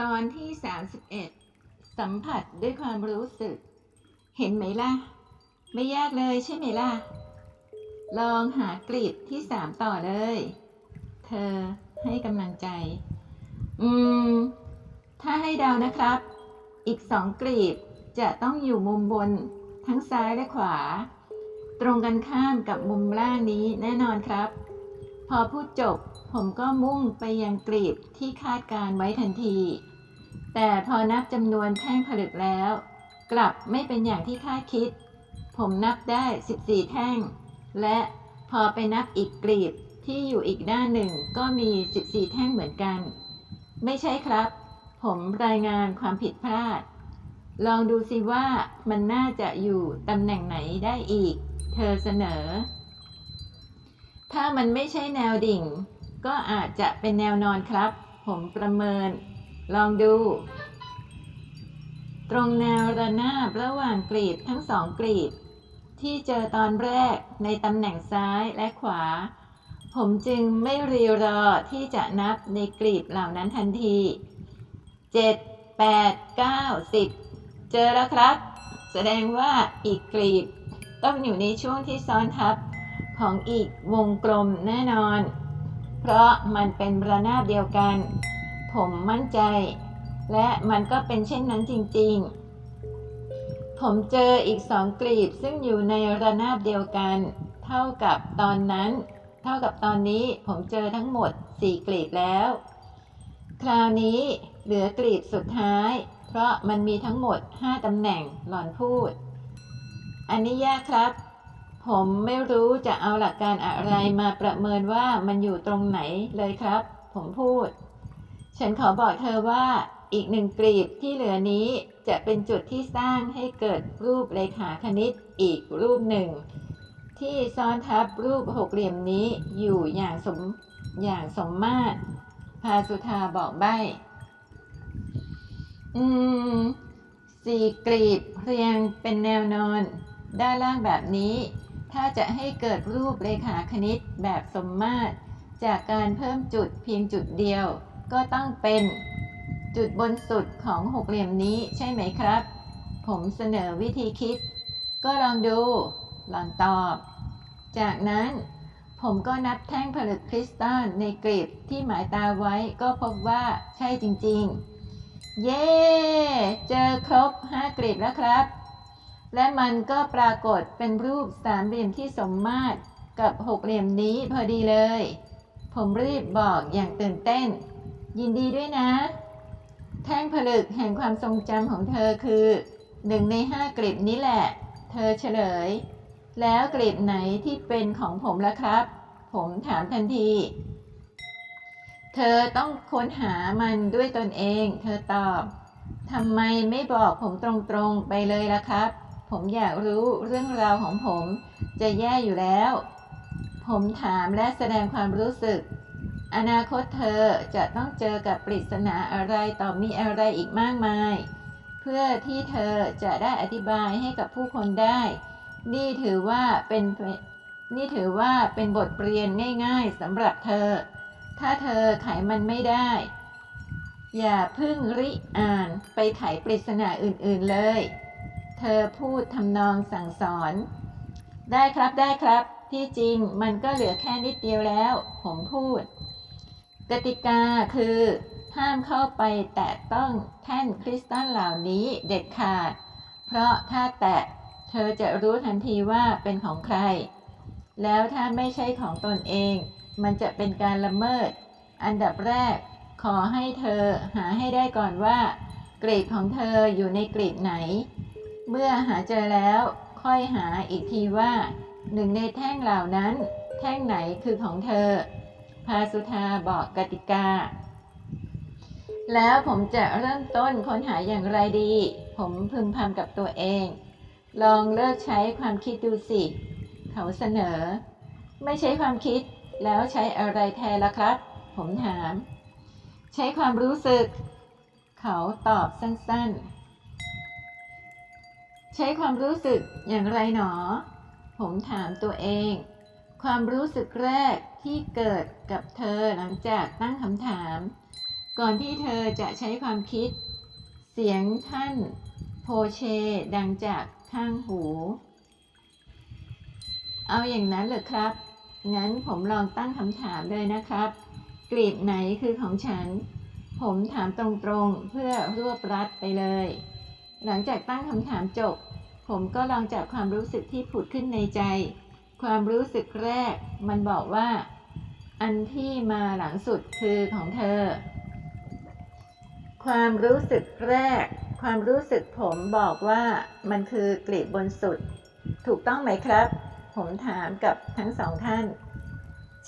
ตอนที่ 31 สัมผัสด้วยความรู้สึก เห็นไหมล่ะ ไม่ยากเลยใช่ไหมล่ะ ลองหากรีดที่สามต่อเลย เธอให้กำลังใจ อืม ถ้าให้เดานะครับ อีกสองกรีบจะต้องอยู่มุมบนทั้งซ้ายและขวา ตรงกันข้ามกับมุมล่างนี้แน่นอนครับ พอพูดจบผมก็มุ่งไปยังกรีบที่คาดการไว้ทันที แต่พอนับจำนวนแท่งผลึกแล้ว กลับไม่เป็นอย่างที่คาดคิด ผมนับได้ 14 แท่ง และพอไปนับอีกกรีบที่อยู่อีกด้านหนึ่งก็มี 14 แท่งเหมือนกัน ไม่ใช่ครับ ผมรายงานความผิดพลาด ลองดูสิว่ามันน่าจะอยู่ตำแหน่งไหนได้อีก เธอเสนอ ถ้ามันไม่ใช่แนวดิ่ง ก็อาจจะเป็นแนวนอนครับ ผมประเมิน ลองดู ตรงแนวระนาบระหว่างกรีบทั้งสองกรีบที่เจอตอนแรกในตำแหน่งซ้ายและขวา ผมจึงไม่รีรอที่จะนับในกรีบเหล่านั้นทันที 7 8 9 10 เจอแล้วครับ แสดงว่าอีกกรีบต้องอยู่ในช่วงที่ซ้อนทับ ของอีกวงกลมแน่นอน เพราะมันเป็นระนาบเดียวกัน ผมมั่นใจ และมันก็เป็นเช่นนั้นจริง ๆ ผมเจออีกสองกลีบซึ่งอยู่ในระนาบเดียวกัน เท่ากับตอนนั้น เท่ากับตอนนี้ผมเจอทั้งหมด4กลีบแล้ว คราวนี้เหลือกลีบสุดท้าย เพราะมันมีทั้งหมด 5ตำแหน่งหลอนพูด อันนี้ยากครับ ผมไม่รู้จะเอาหลักการอะไรมาประเมินว่ามันอยู่ตรงไหนเลยครับ ผมพูด ฉันขอบอกเธอว่าอีกหนึ่งกลีบที่เหลือนี้จะเป็นจุดที่สร้างให้เกิดรูปเลขาคณิตอีกรูปหนึ่ง ที่ซ้อนทับรูปหกเหลี่ยมนี้อยู่อย่างสมอย่างสมมาตรพาสุธาบอกใบ้อืมสี่กลีบเรียงเป็นแนวนอน ด้านล่างแบบนี้ ถ้าจะให้เกิดรูปเลขาคณิตแบบสมมาตร จากการเพิ่มจุดเพียงจุดเดียว ก็ต้องเป็นจุดบนสุดของหกเหลี่ยมนี้ใช่ไหมครับ ผมเสนอวิธีคิด ก็ลองดู ลองตอบ จากนั้นผมก็นับแท่งผลึกคริสตัลในกรีบที่หมายตาไว้ก็พบว่าใช่จริงๆ เย้ เจอครบ 5กรีบแล้วครับ และมันก็ปรากฏเป็นรูปสามเหลี่ยมที่สมมาตรกับหกเหลี่ยมนี้พอดีเลย ผมรีบบอกอย่างตื่นเต้น ยินดีด้วยนะ แท่งผลึกแห่งความทรงจำของเธอคือหนึ่งในห้ากลีบนี้แหละ เธอเฉลย แล้วกลีบไหนที่เป็นของผมล่ะครับ ผมถามทันที เธอต้องค้นหามันด้วยตนเอง เธอตอบทำไมไม่บอกผมตรงๆไปเลยล่ะครับ ผมอยากรู้เรื่องราวของผมจะแย่อยู่แล้ว ผมถามและแสดงความรู้สึก อนาคตเธอจะต้องเจอกับปริศนาอะไรต่อมีอะไรอีกมากมาย เพื่อที่เธอจะได้อธิบายให้กับผู้คนได้ นี่ถือว่าเป็นนี่ถือว่าเป็นบทเรียนง่ายๆสำหรับเธอ ถ้าเธอไขมันไม่ได้ อย่าพึ่งริอ่านไปไขปริศนาอื่นๆเลย เธอพูดทำนองสั่งสอน ได้ครับได้ครับ ที่จริงมันก็เหลือแค่นิดเดียวแล้ว ผมพูด กติกาคือ ห้ามเข้าไปแตะต้องแท่นคริสตัลเหล่านี้เด็ดขาด เพราะถ้าแตะเธอจะรู้ทันทีว่าเป็นของใคร แล้วถ้าไม่ใช่ของตนเอง มันจะเป็นการละเมิด อันดับแรก ขอให้เธอหาให้ได้ก่อนว่ากรีดของเธออยู่ในกรีดไหน เมื่อหาเจอแล้วค่อยหาอีกทีว่าหนึ่งในแท่งเหล่านั้น แท่งไหนคือของเธอ พาสุธาบอกกติกา แล้วผมจะเริ่มต้นค้นหาอย่างไรดี ผมพึมพำกับตัวเอง ลองเลิกใช้ความคิดดูสิ เขาเสนอ ไม่ใช้ความคิดแล้วใช้อะไรแทนล่ะครับ ผมถาม ใช้ความรู้สึก เขาตอบสั้นๆ ใช้ความรู้สึกอย่างไรหนอ ผมถามตัวเอง ความรู้สึกแรกที่เกิดกับเธอหลังจากตั้งคำถาม ก่อนที่เธอจะใช้ความคิด เสียงท่านโพเชดังจากข้างหู เอาอย่างนั้นเหรอครับ งั้นผมลองตั้งคำถามเลยนะครับ กลีบไหนคือของฉัน ผมถามตรงๆเพื่อรวบรัดไปเลย หลังจากตั้งคำถามจบ ผมก็ลองจับความรู้สึกที่ผุดขึ้นในใจ ความรู้สึกแรก มันบอกว่า อันที่มาหลังสุดคือของเธอ ความรู้สึกแรก ความรู้สึกผมบอกว่ามันคือกลีบบนสุด ถูกต้องไหมครับ ผมถามกับทั้งสองท่าน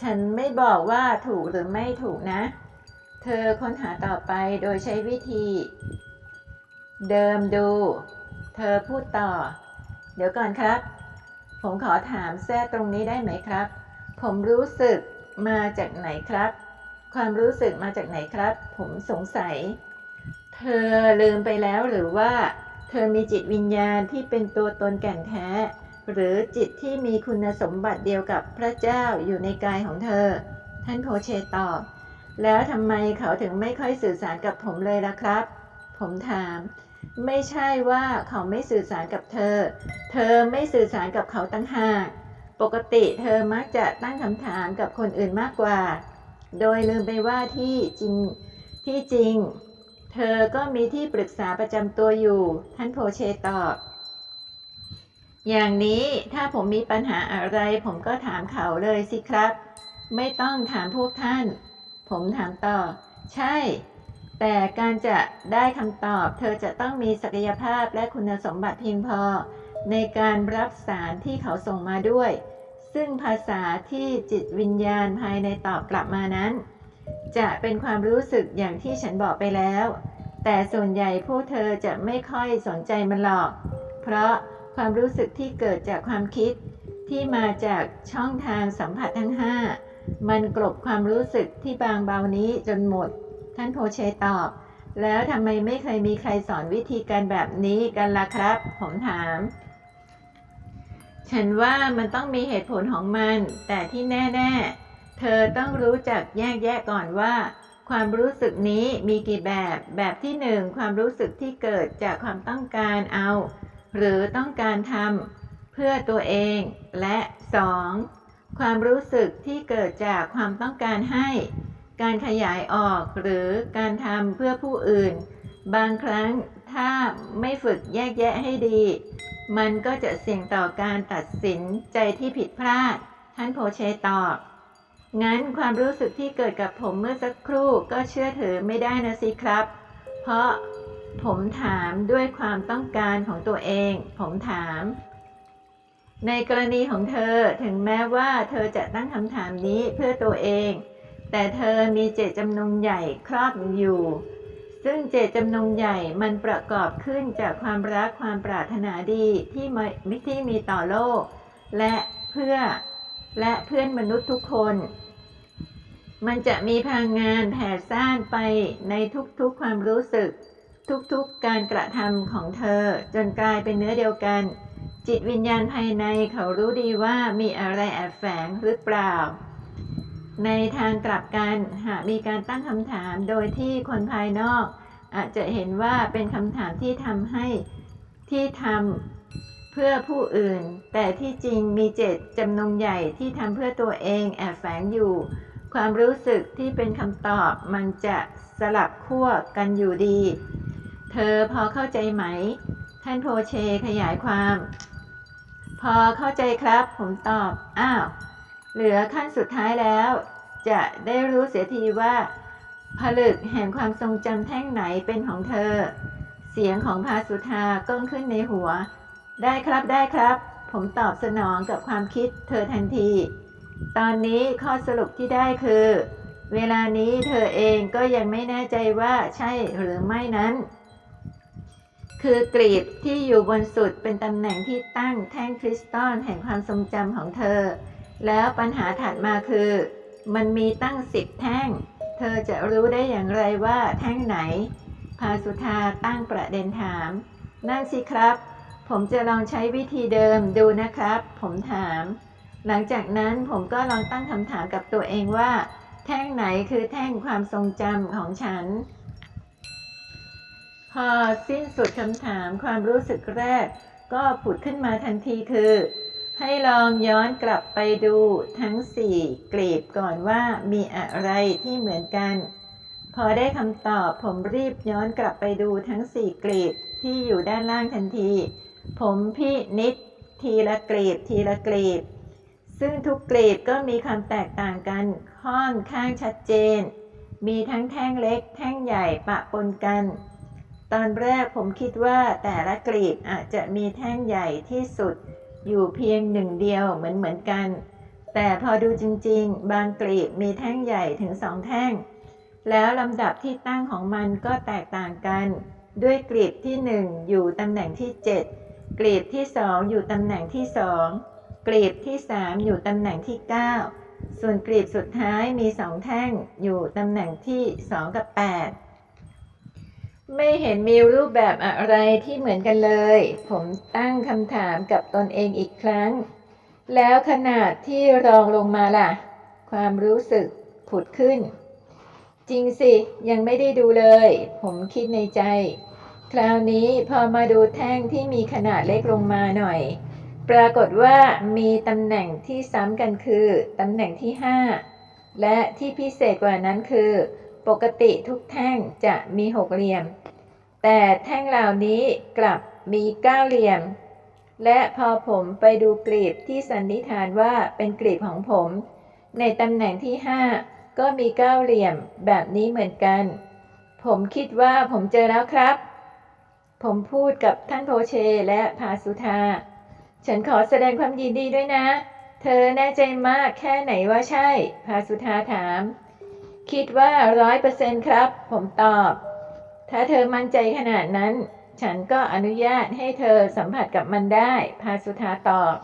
ฉันไม่บอกว่าถูกหรือไม่ถูกนะ เธอค้นหาต่อไปโดยใช้วิธี เดิมดู เธอพูดต่อ เดี๋ยวก่อนครับ ผมขอถามแทรกตรงนี้ได้ไหมครับ ผมรู้สึกมาจากไหนครับ ความรู้สึกมาจากไหนครับ ผมสงสัย เธอลืมไปแล้วหรือว่า เธอมีจิตวิญญาณที่เป็นตัวตนแก่นแท้ หรือจิตที่มีคุณสมบัติเดียวกับพระเจ้าอยู่ในกายของเธอ ท่านโพเชตอบแล้วทำไมเขาถึงไม่ค่อยสื่อสารกับผมเลยล่ะครับ ผมถาม ไม่ใช่ว่าเขาไม่สื่อสารกับเธอ เธอไม่สื่อสารกับเขาตั้งหากปกติเธอมักจะตั้งคำถามกับคนอื่นมากกว่า โดยลืมไปว่าที่จริงที่จริง เธอก็มีที่ปรึกษาประจำตัวอยู่ ท่านโพเชตอบ อย่างนี้ถ้าผมมีปัญหาอะไร ผมก็ถามเขาเลยสิครับ ไม่ต้องถามพวกท่าน ผมถามต่อ ใช่ แต่การจะได้คำตอบเธอจะต้องมีศักยภาพและคุณสมบัติเพียงพอ ในการรับสารที่เขาส่งมาด้วย ซึ่งภาษาที่จิตวิญญาณภายในตอบกลับมานั้น จะเป็นความรู้สึกอย่างที่ฉันบอกไปแล้ว แต่ส่วนใหญ่พวกเธอจะไม่ค่อยสนใจมันหรอก เพราะความรู้สึกที่เกิดจากความคิดที่มาจากช่องทางสัมผัสทั้งห้ามันกลบความรู้สึกที่บางเบานี้จนหมด ท่านโพเชตอบ แล้วทำไมไม่เคยมีใครสอนวิธีการแบบนี้กันล่ะครับ ผมถาม ฉันว่ามันต้องมีเหตุผลของมัน แต่ที่แน่ๆ เธอต้องรู้จักแยกแยะก่อนว่า ความรู้สึกนี้มีกี่แบบ แบบที่หนึ่งความรู้สึกที่เกิดจากความต้องการเอา หรือต้องการทำเพื่อตัวเอง และ 2. ความรู้สึกที่เกิดจากความต้องการให้ การขยายออกหรือการทำเพื่อผู้อื่น บางครั้งถ้าไม่ฝึกแยกแยะให้ดี มันก็จะเสี่ยงต่อการตัดสินใจที่ผิดพลาด ท่านโพเชตอบงั้นความรู้สึกที่เกิดกับผมเมื่อสักครู่ก็เชื่อถือไม่ได้นะสิครับ เพราะผมถามด้วยความต้องการของตัวเอง ผมถาม ในกรณีของเธอถึงแม้ว่าเธอจะตั้งคำถามนี้เพื่อตัวเอง แต่เธอมีเจตจำนงใหญ่ครอบอยู่ ซึ่งเจตจำนงใหญ่มันประกอบขึ้นจากความรักความปรารถนาดีที่มีที่มีต่อโลก และเพื่อและเพื่อนมนุษย์ทุกคน มันจะมีพลังงานแผ่ซ่านไปในทุกๆความรู้สึก ทุกๆการกระทำของเธอจนกลายเป็นเนื้อเดียวกัน จิตวิญญาณภายในเขารู้ดีว่ามีอะไรแอบแฝงหรือเปล่า ในทางกลับกันหากมีการตั้งคำถามโดยที่คนภายนอก อาจจะเห็นว่าเป็นคำถามที่ทำให้ที่ทำเพื่อผู้อื่น แต่ที่จริงมีเจตจำนงใหญ่ที่ทำเพื่อตัวเองแอบแฝงอยู่ ความรู้สึกที่เป็นคำตอบมันจะสลับขั้วกันอยู่ดี เธอพอเข้าใจไหม ท่านโพเชขยายความ พอเข้าใจครับผมตอบ อ้าว เหลือขั้นสุดท้ายแล้ว จะได้รู้เสียทีว่าผลึกแห่งความทรงจำแท่งไหนเป็นของเธอ เสียงของพาสุธาก้องขึ้นในหัว ได้ครับได้ครับ ผมตอบสนองกับความคิดเธอทันที ตอนนี้ข้อสรุปที่ได้คือ เวลานี้เธอเองก็ยังไม่แน่ใจว่าใช่หรือไม่นั้น คือกรีบที่อยู่บนสุดเป็นตำแหน่งที่ตั้งแท่งคริสตัลแห่งความทรงจำของเธอ แล้วปัญหาถัดมาคือ มันมีตั้งสิบแท่ง เธอจะรู้ได้อย่างไรว่าแท่งไหน พาสุธาตั้งประเด็นถาม นั่นสิครับ ผมจะลองใช้วิธีเดิมดูนะครับ ผมถาม หลังจากนั้นผมก็ลองตั้งคำถามกับตัวเองว่า แท่งไหนคือแท่งความทรงจำของฉัน พอสิ้นสุดคำถามความรู้สึกแรก ก็ผุดขึ้นมาทันทีคือ ให้ลองย้อนกลับไปดูทั้งสี่กลีบก่อนว่ามีอะไรที่เหมือนกัน พอได้คำตอบผมรีบย้อนกลับไปดูทั้งสี่กลีบที่อยู่ด้านล่างทันที ผมพี่นิดทีละกลีบทีละกลีบ ซึ่งทุกกลีบก็มีความแตกต่างกันค่อนข้างชัดเจน มีทั้งแท่งเล็ก แท่งใหญ่ปะปนกัน ตอนแรกผมคิดว่าแต่ละกลีบอาจจะมีแท่งใหญ่ที่สุด อยู่เพียงหนึ่งเดียวเหมือนเหมือนกัน แต่พอดูจริงๆ บางกลีบมีแท่งใหญ่ถึงสองแท่ง แล้วลำดับที่ตั้งของมันก็แตกต่างกัน ด้วยกลีบที่หนึ่งอยู่ตำแหน่งที่เจ็ดกลีบที่สองอยู่ตำแหน่งที่สองกลีบที่สามอยู่ตำแหน่งที่เก้าส่วนกลีบสุดท้ายมีสองแท่งอยู่ตำแหน่งที่สองกับแปด ไม่เห็นมีรูปแบบอะไรที่เหมือนกันเลย ผมตั้งคำถามกับตนเองอีกครั้ง แล้วขนาดที่รองลงมาล่ะ ความรู้สึกผุดขึ้น จริงสิ ยังไม่ได้ดูเลย ผมคิดในใจ คราวนี้พอมาดูแท่งที่มีขนาดเล็กลงมาหน่อย ปรากฏว่ามีตำแหน่งที่ซ้ำกันคือตำแหน่งที่ 5 และที่พิเศษกว่านั้นคือ ปกติทุกแท่งจะมีหกเหลี่ยม แต่แท่งเหล่านี้กลับมีเก้าเหลี่ยม และพอผมไปดูกลีบที่สันนิษฐานว่าเป็นกลีบของผม ในตำแหน่งที่ 5 ก็มีเก้าเหลี่ยมแบบนี้เหมือนกัน ผมคิดว่าผมเจอแล้วครับ ผมพูดกับท่านโพเชและพาสุธา ฉันขอแสดงความยินดีด้วยนะ เธอแน่ใจมากแค่ไหนว่าใช่ พาสุธาถาม คิดว่าร้อยเปอร์เซ็นครับ ผมตอบ ถ้าเธอมั่นใจขนาดนั้น ฉันก็อนุญาตให้เธอสัมผัสกับมันได้ พาสุธาตอบ